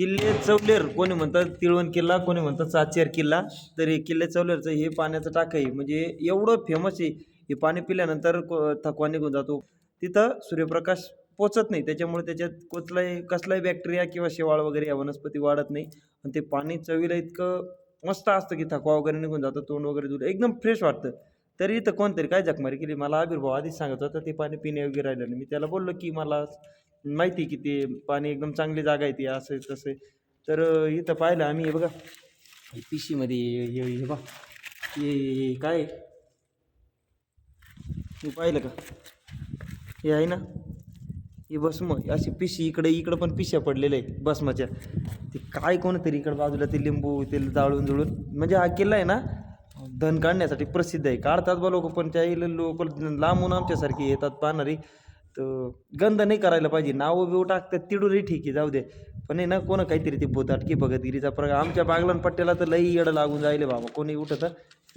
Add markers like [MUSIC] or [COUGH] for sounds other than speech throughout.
किल्ले चवलेर कोणी म्हणतात तिळवण किल्ला कोणी म्हणतात सातशेर किल्ला तर हे किल्ले चवलेरचं हे पाण्याचं टाक आहे. म्हणजे एवढं फेमस आहे हे पाणी पिल्यानंतर थकवा निघून जातो. तिथं सूर्यप्रकाश पोचत नाही त्याच्यामुळे त्याच्यात कुठलाही कसलाही बॅक्टेरिया किंवा शेवाळ वगैरे या वनस्पती वाढत नाही. आणि ते पाणी चवीला इतकं मस्त असतं की थकवा वगैरे निघून जातं तोंड वगैरे दूर एकदम फ्रेश वाटतं. तरी इथं कोणतरी काय जखमारी केली? मला आविर्भाव आधीच सांगत होता ते पाणी पिण्यायोग्य राहिलं नाही. मी त्याला बोललो की मला माहिती की ते पाणी एकदम चांगली जागा आहे ती असं तसं आहे. तर इथं पाहिलं आम्ही हे बघा. पिशीमध्ये हे हे हे काय आहे? हे पाहिलं का? हे आहे ना? हे भस्म अशी पिशी इकडे इकडं पण पिश्या पडलेल्या आहेत भस्माच्या. ते काय कोणतरी इकडं बाजूला ते लिंबू ते जाळून जुळून. म्हणजे हा किल्ला आहे ना धन काढण्यासाठी प्रसिद्ध आहे. काढतात बा लोक पण त्या लोक लांबून आमच्यासारखी येतात पाहणारी. तर गंध नाही करायला पाहिजे. नावं बिव टाकतात तिडूनही ठीक आहे जाऊ दे. पण आहे ना कोण काहीतरी ते भूताटकी भगतगिरीचा प्रकार. आमच्या बागलान पट्ट्याला तर लई येडं लागून जायले बाबा. कोणी उठत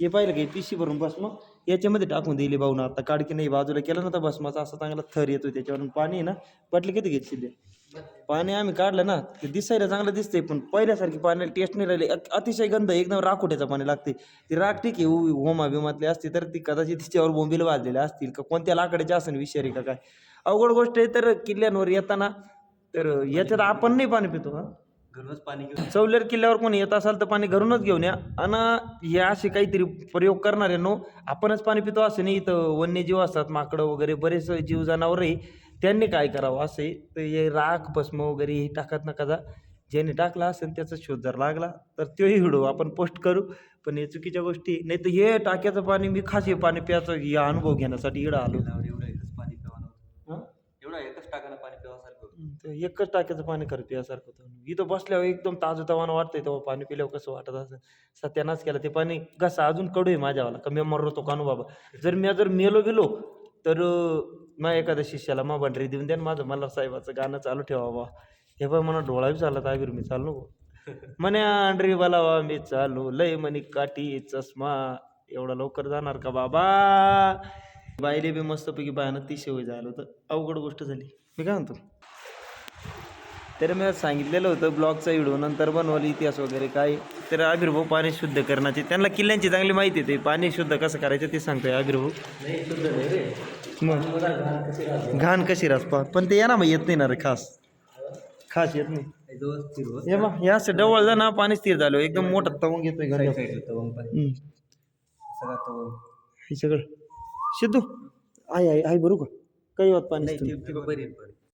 हे पाहिलं की पिशी भरून भस्म याच्यामध्ये टाकून दिली भाऊ ना आता काडकी नाही बाजूला केलं ना तर भस्माचा असा चांगला थर येतो त्याच्यावरून पाणी आहे ना बाटली किती घेतली पाणी आम्ही काढलं ना ते दिसायला चांगलं दिसतंय पण पहिल्यासारखी पाण्याला टेस्ट नाही राहिली. अत- अतिशय गंध एकदम राखोट्याचं पाणी लागते ती राख ठीक आहे होमा बिमातली असती तर ती कदाचित तिच्यावर बोंबील वाजलेल्या असतील का? कोणत्या लाकडाच्या असेल विषारी का काय? अवघड गोष्ट आहे तर किल्ल्यांवर येताना तर याच्यात आपण नाही पाणी पितो हा? घरूनच पाणी घेऊन. चौलेर किल्ल्यावर कोणी येत असाल तर पाणी घरूनच घेऊन या. आणि हे असे काहीतरी प्रयोग करणारे नो आपणच पाणी पितो असं नाही. इथं वन्यजीव असतात माकडं वगैरे बरेच जीव जनावरही त्यांनी काय करावं असे तर हे राख भस्म वगैरे हे टाकत नका जा. ज्याने टाकला असेल त्याचा शोध जर लागला तर तोही व्हिडिओ आपण पोस्ट करू पण हे चुकीच्या गोष्टी नाही तर हे टाक्याचं पाणी मी खास हे पाणी प्यायचं या अनुभव घेण्यासाठी इकडं आलो. एवढं एकच पाणी प्यावं एवढं एकच टाकायला पाणी प्यावासारखं ते एकच टाक्याचं पाणी खरं पियासारखं होतं. इथं बसल्यावर एकदम ताजं तवानं वाटतंय तेव्हा पाणी पिल्यावर कसं वाटत असं सत्यानाच केला. ते पाणी कसं अजून कडू आहे माझ्यावाला. का मी मरलो तो कानू बाबा. जर मी जर मेलो गेलो तर माझ्या एखाद्या शिष्याला मा बंडरी देऊन द्या माझं मला साहेबाचं गाणं चालू ठेवा बा हे बघ मला डोळा बी चालला आविर मी चाललो [LAUGHS] म्हणे अंड्री बलावा मी चालू लय म्हणी काठी चष्मा. एवढा लवकर जाणार का बाबा? बायले बी मस्तपैकी बायानं ती शेवय झालं होतं. अवघड गोष्ट झाली. मी काय म्हणतो? तर मी आज सांगितलेलं होतं ब्लॉगचा व्हिडिओ नंतर बनवलं इतिहास वगैरे काय तर आविर्भाव पाणी शुद्ध करण्याचे त्यांना किल्ल्यांची चांगली माहिती आहे ते. पाणी शुद्ध कसं करायचं ते सांगतोय रे. मग? घाण कशी रासपा पण ते येणार मग येत नाही ना रे खास. खास येत नाही. हे असं डवळ जा ना पाणी स्थिर झालं. एकदम मोठा तवंग येतोय घरी हे सगळं. सिद्धू आहे आहे बरू का? काही पाणी बरी आहे पाणी